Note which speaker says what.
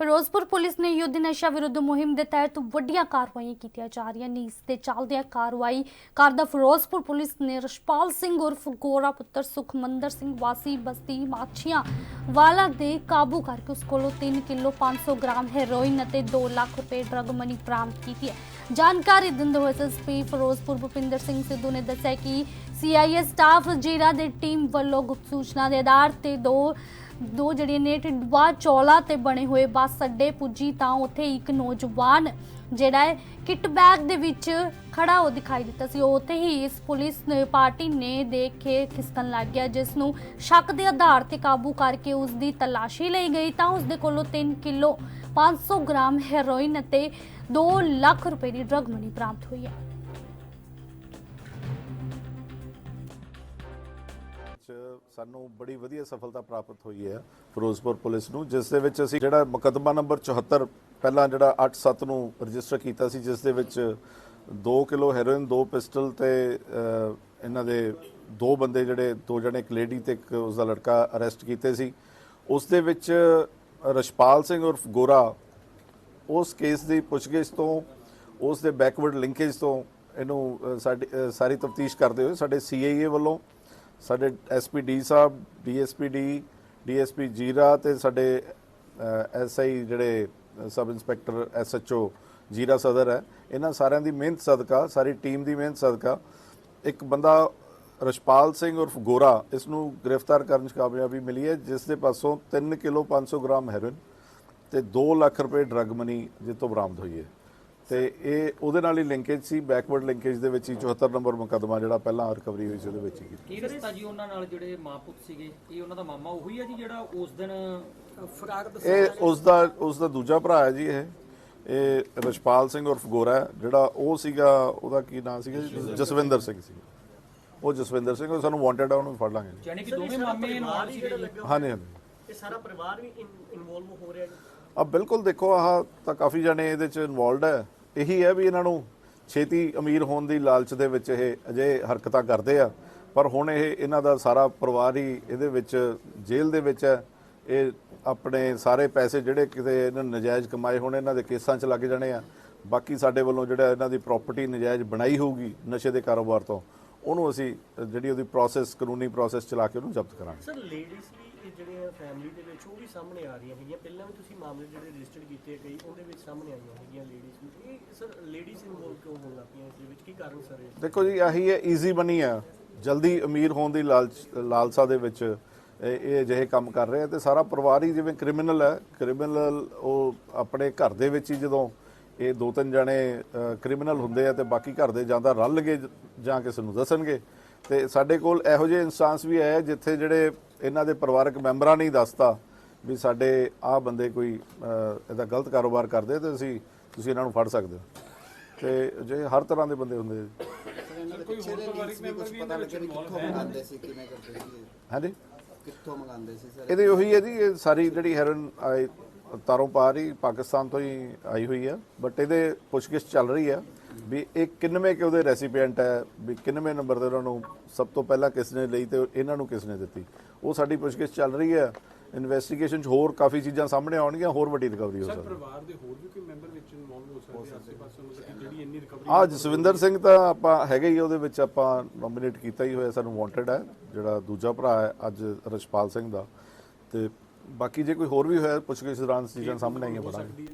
Speaker 1: Firozpur police ਨੇ ਯੁੱਧ ਨਸ਼ਾ ਵਿਰੁੱਧ ਮੁਹਿੰਮ ਦੇ ਤਹਿਤ ਵੱਡੀਆਂ ਕਾਰਵਾਈਆਂ ਕੀਤੀਆਂ ਜਾ ਰਹੀਆਂ। ਨੇ ਇਸ ਦੇ ਚੱਲਦਿਆਂ ਕਾਰਵਾਈ ਕਰਦਾ ਫਿਰੋਜ਼ਪੁਰ ਪੁਲਿਸ ਨੇ ਰਸ਼ਪਾਲ ਸਿੰਘ ਉਰਫ ਗੋਰਾ ਪੁੱਤਰ ਸੁਖਮੰਦਰ ਸਿੰਘ ਵਾਸੀ ਬਸਤੀ ਮਾਛੀਆਂ ਵਾਲਾ ਦੇ ਕਾਬੂ ਕਰਕੇ ਉਸ ਕੋਲੋਂ 3 ਕਿਲੋ 500 ਗ੍ਰਾਮ ਹੈਰੋਇਨ ਅਤੇ 2 ਲੱਖ ਰੁਪਏ ਡਰਗ ਮਨੀ ਬਰਾਮਦ ਕੀਤੀ ਹੈ। ਜਾਣਕਾਰੀ ਦਿੰਦੇ ਹੋਏ ਐਸਪੀ ਫਿਰੋਜ਼ਪੁਰ ਭੁਪਿੰਦਰ ਸਿੰਘ ਸਿੱਧੂ ਨੇ ਦੱਸਿਆ ਕਿ ਸੀਆਈਏ ਸਟਾਫ ਜੀਰਾ ਦੇ ਟੀਮ ਵੱਲੋਂ ਗੁਪਤ ਸੂਚਨਾ ਦੇ ਆਧਾਰ ਤੇ ਦੋ ਦੋ ਜਿਹੜੀਆਂ ਨੇ ਟਿੱਡਵਾ ਚੌਲਾ ਤੇ ਬਣੇ ਹੋਏ ਬੱਸ ਅੱਡੇ ਪੁੱਜੀ ਤਾਂ ਉੱਥੇ ਇੱਕ ਨੌਜਵਾਨ ਜਿਹੜਾ ਹੈ ਕਿਟ ਬੈਗ ਦੇ ਵਿੱਚ ਖੜਾ ਹੋ ਦਿਖਾਈ ਦਿੱਤਾ ਸੀ। ਉੱਥੇ ਹੀ ਇਸ ਪੁਲਿਸ ਨੇ ਪਾਰਟੀ ਨੇ ਦੇਖ ਕੇ ਖਿਸਕਣ ਲੱਗ ਗਿਆ, ਜਿਸ ਨੂੰ ਸ਼ੱਕ ਦੇ ਆਧਾਰ ਤੇ ਕਾਬੂ ਕਰਕੇ ਉਸ ਦੀ ਤਲਾਸ਼ੀ ਲਈ ਗਈ ਤਾਂ ਉਸ ਦੇ ਕੋਲੋਂ 3 ਕਿਲੋ 500 ਗ੍ਰਾਮ ਹੈਰੋਇਨ ਅਤੇ 2 ਲੱਖ ਰੁਪਏ ਦੀ ਡਰੱਗ ਮਨੀ ਬਰਾਮਦ ਹੋਈ ਹੈ।
Speaker 2: ਚ ਸਾਨੂੰ ਬੜੀ ਵਧੀਆ ਸਫਲਤਾ ਪ੍ਰਾਪਤ ਹੋਈ ਹੈ ਫਿਰੋਜ਼ਪੁਰ ਪੁਲਿਸ ਨੂੰ, ਜਿਸ ਦੇ ਵਿੱਚ ਅਸੀਂ ਜਿਹੜਾ ਮੁਕੱਦਮਾ ਨੰਬਰ 74 ਪਹਿਲਾਂ ਜਿਹੜਾ 8-7 ਨੂੰ ਰਜਿਸਟਰ ਕੀਤਾ ਸੀ, ਜਿਸ ਦੇ ਵਿੱਚ 2 ਕਿਲੋ ਹੈਰੋਇਨ 2 ਪਿਸਟਲ ਤੇ ਇਹਨਾਂ ਦੇ ਦੋ ਬੰਦੇ ਜਿਹੜੇ, ਦੋ ਜਣੇ, ਇੱਕ ਲੇਡੀ ਤੇ ਇੱਕ ਉਸ ਦਾ ਲੜਕਾ ਅਰੈਸਟ ਕੀਤੇ ਸੀ। ਉਸ ਦੇ ਵਿੱਚ ਰਸ਼ਪਾਲ ਸਿੰਘ ਉਰਫ ਗੋਰਾ, ਉਸ ਕੇਸ ਦੀ ਪੁੱਛਗਿੱਛ ਤੋਂ, ਉਸ ਦੇ ਬੈਕਵਰਡ ਲਿੰਕੇਜ ਤੋਂ ਇਹਨੂੰ ਸਾਡੀ ਸਾਰੀ ਤਫਤੀਸ਼ ਕਰਦੇ ਹੋਏ ਸਾਡੇ ਸੀਆਈਏ ਵੱਲੋਂ ਸਾਡੇ ਐਸਪੀ ਡੀ ਸਾਹਿਬ ਡੀਐਸਪੀ ਡੀ ਡੀਐਸਪੀ ਜੀਰਾ ਤੇ ਸਾਡੇ ਐਸਆਈ ਜਿਹੜੇ ਸਬ ਇੰਸਪੈਕਟਰ ਐਸਐਚਓ ਜੀਰਾ ਸਦਰ ਹੈ, ਇਹਨਾਂ ਸਾਰਿਆਂ ਦੀ ਮਿਹਨਤ ਸਦਕਾ, ਸਾਰੀ ਟੀਮ ਦੀ ਮਿਹਨਤ ਸਦਕਾ। ਇੱਕ ਬੰਦਾ ਰਸ਼ਪਾਲ ਸਿੰਘ ਉਰਫ ਗੋਰਾ ਇਸ ਨੂੰ ਗ੍ਰਿਫਤਾਰ ਕਰਨ 'ਚ ਕਾਮਯਾਬੀ ਮਿਲੀ ਹੈ, ਜਿਸ ਦੇ ਪਾਸੋਂ 3 ਕਿਲੋ 500 ਗ੍ਰਾਮ ਹੈਰੋਇਨ ਤੇ 2 ਲੱਖ ਰੁਪਏ ਡਰੱਗ ਮਨੀ ਜਿਸ ਤੋਂ ਬਰਾਮਦ ਹੋਈ ਹੈ। ਤੇ ਇਹ ਉਹਦੇ ਨਾਲ ਹੀ ਲਿੰਕੇਜ ਸੀ ਬੈਕਵਰਡ ਲਿੰਕੇਜ ਦੇ ਵਿੱਚ ਹੀ 74 ਨੰਬਰ ਮੁਕੱਦਮਾ ਜਿਹੜਾ ਪਹਿਲਾਂ ਰਿਕਵਰੀ ਹੋਈ ਸੀ ਉਹਦੇ ਵਿੱਚ ਹੀ ਕੀਤਾ।
Speaker 3: ਕੀ ਰਿਸ਼ਤਾ ਜੀ ਉਹਨਾਂ ਨਾਲ ਜਿਹੜੇ ਮਾਂ ਪੁੱਤ ਸੀਗੇ? ਇਹ ਉਹਨਾਂ ਦਾ ਮਾਮਾ ਉਹੀ ਹੈ ਜੀ ਜਿਹੜਾ ਉਸ ਦਿਨ
Speaker 4: ਫਰਾਰ ਦੱਸ
Speaker 2: ਇਹ ਉਸ ਦਾ ਉਸ ਦਾ ਦੂਜਾ ਭਰਾ ਹੈ ਜੀ ਇਹ। ਇਹ ਰਸ਼ਪਾਲ ਸਿੰਘ ਉਰਫ ਗੋਰਾ ਜਿਹੜਾ ਉਹ ਸੀਗਾ ਉਹਦਾ ਕੀ ਨਾਮ ਸੀਗਾ ਜੀ? ਜਸਵਿੰਦਰ ਸਿੰਘ ਸੀ ਉਹ ਜਸਵਿੰਦਰ ਸਿੰਘ ਉਹ ਸਾਨੂੰ ਵਾਂਟਡ ਆ ਉਹਨੂੰ ਫੜ ਲਾਂਗੇ ਜੀ।
Speaker 3: ਯਾਨੀ ਕਿ ਦੋਵੇਂ ਮਾਮੇ ਨਾਲ ਸੀਗੇ ਜੀ।
Speaker 2: ਹਾਂਜੀ ਹਾਂਜੀ।
Speaker 4: ਇਹ ਸਾਰਾ ਪਰਿਵਾਰ ਵੀ ਇਨਵੋਲਵ ਹੋ ਰਿਹਾ ਜੀ।
Speaker 2: ਆ ਬਿਲਕੁਲ ਦੇਖੋ ਆਹ ਤਾਂ ਕਾਫੀ ਜਣੇ ਇਹਦੇ ਚ ਇਨਵੋਲਡ ਹੈ। ਇਹੀ ਹੈ ਵੀ ਇਹਨਾਂ ਨੂੰ ਛੇਤੀ ਅਮੀਰ ਹੋਣ ਦੀ ਲਾਲਚ ਦੇ ਵਿੱਚ ਇਹ ਅਜੇ ਹਰਕਤਾਂ ਕਰਦੇ ਆ। ਪਰ ਹੁਣ ਇਹ ਇਹਨਾਂ ਦਾ ਸਾਰਾ ਪਰਿਵਾਰ ਹੀ ਇਹਦੇ ਵਿੱਚ ਜੇਲ੍ਹ ਦੇ ਵਿੱਚ ਹੈ। ਇਹ ਆਪਣੇ ਸਾਰੇ ਪੈਸੇ ਜਿਹੜੇ ਕਿਤੇ ਇਹਨਾਂ ਨਜਾਇਜ਼ ਕਮਾਏ ਹੋਣੇ, ਇਹਨਾਂ ਦੇ ਕੇਸਾਂ 'ਚ ਲੱਗ ਜਾਣੇ ਆ। ਬਾਕੀ ਸਾਡੇ ਵੱਲੋਂ ਜਿਹੜਾ ਇਹਨਾਂ ਦੀ ਪ੍ਰਾਪਰਟੀ ਨਜਾਇਜ਼ ਬਣਾਈ ਹੋਊਗੀ ਨਸ਼ੇ ਦੇ ਕਾਰੋਬਾਰ ਤੋਂ ਉਹਨੂੰ ਅਸੀਂ ਜਿਹੜੀ ਉਹਦੀ ਪ੍ਰੋਸੈਸ ਕਾਨੂੰਨੀ ਪ੍ਰੋਸੈਸ ਚਲਾ ਕੇ ਉਹਨੂੰ ਜ਼ਬਤ ਕਰਾਂਗੇ।
Speaker 4: ਸਰ ਲੇਡੀਜ਼ ਵੀ ਇਹ ਜਿਹੜੇ ਫੈਮਿਲੀ ਦੇ ਵਿੱਚ ਉਹ ਵੀ ਸਾਹਮਣੇ ਆ ਰਹੀਆਂ ਹੈਗੀਆਂ। ਪਹਿਲਾਂ ਵੀ ਤੁਸੀਂ ਮਾਮਲੇ ਜਿਹੜੇ ਰਜਿਸਟਰਡ ਕੀਤੇ ਕਈ ਉਹਦੇ ਵਿੱਚ ਸਾਹਮਣੇ ਆਈਆਂ ਹੈਗੀਆਂ ਲੇਡੀਜ਼ ਵੀ। ਇਹ ਸਰ ਲੇਡੀਜ਼ ਇਨਵੋਲਵ ਕਿਉਂ ਹੋਣ ਲੱਗ ਪਈਆਂ ਇਸ ਦੇ ਵਿੱਚ? ਕੀ ਕਾਰਨ ਸਰ ਇਹ?
Speaker 2: ਦੇਖੋ ਜੀ ਆਹੀ ਹੈ ਈਜ਼ੀ ਬਣੀ ਆ। ਜਲਦੀ ਅਮੀਰ ਹੋਣ ਦੀ ਲਾਲਚ ਲਾਲਸਾ ਦੇ ਵਿੱਚ ਇਹ ਇਹ ਅਜਿਹੇ ਕੰਮ ਕਰ ਰਹੇ ਆ ਤੇ ਸਾਰਾ ਪਰਿਵਾਰ ਹੀ ਜਿਵੇਂ ਕ੍ਰਿਮੀਨਲ ਹੈ। ਕ੍ਰਿਮੀਨਲ ਉਹ ਆਪਣੇ ਘਰ ਦੇ ਵਿੱਚ ਹੀ ਜਦੋਂ ਇਹ ਦੋ ਤਿੰਨ ਜਣੇ ਕ੍ਰਿਮੀਨਲ ਹੁੰਦੇ ਆ ਤੇ ਬਾਕੀ ਘਰ ਦੇ ਜਾਂਦਾ ਰਲਣਗੇ ਜਾਂ ਕਿਸੇ ਨੂੰ ਦੱਸਣਗੇ। ਤੇ ਸਾਡੇ ਕੋਲ ਇਹੋ ਜਿਹੇ ਇਨਸਟੈਂਸ ਵੀ ਆਏ ਜਿੱਥੇ ਜਿਹੜੇ ਇਹਨਾਂ ਦੇ ਪਰਿਵਾਰਕ ਮੈਂਬਰਾਂ ਨੇ ਦੱਸਤਾ ਵੀ ਸਾਡੇ ਆਹ ਬੰਦੇ ਕੋਈ ਇਹਦਾ ਗਲਤ ਕਾਰੋਬਾਰ ਕਰਦੇ ਤੇ ਅਸੀਂ ਤੁਸੀਂ ਇਹਨਾਂ ਨੂੰ ਫੜ ਸਕਦੇ ਹੋ। ਤੇ ਜੇ ਹਰ ਤਰ੍ਹਾਂ ਦੇ ਬੰਦੇ ਹੁੰਦੇ ਆ। ਜੀ।
Speaker 5: ਕੋਈ ਹੋਰ ਪਰਿਵਾਰਿਕ ਮੈਂਬਰ ਵੀ ਇਹਨਾਂ ਵਿੱਚ ਇਨਵੋਲਵ ਹੈ? ਮੰਗਾਉਂਦੇ ਸੀ ਕਿਵੇਂ ਕਰਦੇ ਸੀ?
Speaker 2: ਹਾਂਜੀ?
Speaker 5: ਕਿੱਥੋਂ ਮੰਗਾਉਂਦੇ ਸੀ ਸਰ?
Speaker 2: ਇਹਦੇ ਉਹੀ ਹੈ ਜੀ ਇਹ ਸਾਰੀ ਜਿਹੜੀ ਹੈਰਨ ਤਾਰੋਂ ਪਾਰ ਹੀ ਪਾਕਿਸਤਾਨ ਤੋਂ ਹੀ ਆਈ ਹੋਈ ਹੈ ਬਟ ਇਹਦੇ ਪੁੱਛਗਿੱਛ ਚੱਲ ਰਹੀ ਹੈ ਵੀ ਇਹ ਕਿੰਨਵੇਂ ਕਿ ਉਹਦੇ ਰੈਸੀਪੀਐਂਟ ਹੈ ਵੀ ਕਿੰਨਵੇਂ ਨੰਬਰ ਤੇ ਉਹਨਾਂ ਨੂੰ ਸਭ ਤੋਂ ਪਹਿਲਾਂ ਕਿਸ ਨੇ ਲਈ ਤੇ ਇਹਨਾਂ ਨੂੰ ਕਿਸ ਨੇ ਦਿੱਤੀ। ਉਹ ਸਾਡੀ ਪੁੱਛਗਿੱਛ ਚੱਲ ਰਹੀ ਹੈ ਇਨਵੈਸਟੀਗੇਸ਼ਨ 'ਚ ਹੋਰ ਕਾਫੀ ਚੀਜ਼ਾਂ ਸਾਹਮਣੇ ਆਉਣਗੀਆਂ ਹੋਰ ਵੱਡੀ ਰਿਕਵਰੀ ਹੋ
Speaker 6: ਸਰ
Speaker 2: ਸਕਦੀ
Speaker 6: ਪਰਿਵਾਰ ਦੇ ਹੋਰ ਵੀ ਕੋਈ ਮੈਂਬਰ ਵਿੱਚ ਇਨਵੋਲਵ ਹੋ ਸਕਦੇ ਆ? ਆਸੇ ਪਾਸੇ ਮਤਲਬ ਕਿ ਜਿਹੜੀ ਇੰਨੀ ਰਿਕਵਰੀ
Speaker 2: ਆ ਜਸਵਿੰਦਰ ਸਿੰਘ ਤਾਂ ਆਪਾਂ ਹੈਗੇ ਹੀ ਉਹਦੇ ਵਿੱਚ ਆਪਾਂ ਨੋਮੀਨੇਟ ਕੀਤਾ ਹੀ ਹੋਇਆ ਸਾਨੂੰ ਵਾਂਟਡ ਹੈ ਜਿਹੜਾ ਦੂਜਾ ਭਰਾ ਹੈ ਅੱਜ ਰਸ਼ਪਾਲ ਸਿੰਘ ਦਾ। ਤੇ ਬਾਕੀ ਜੇ ਕੋਈ ਹੋਰ ਵੀ ਹੋਇਆ ਪੁੱਛਗਿੱਛ ਦੌਰਾਨ ਚੀਜ਼ਾਂ ਸਾਹਮਣੇ ਆਈਆਂ ਪੜਾਂਗੇ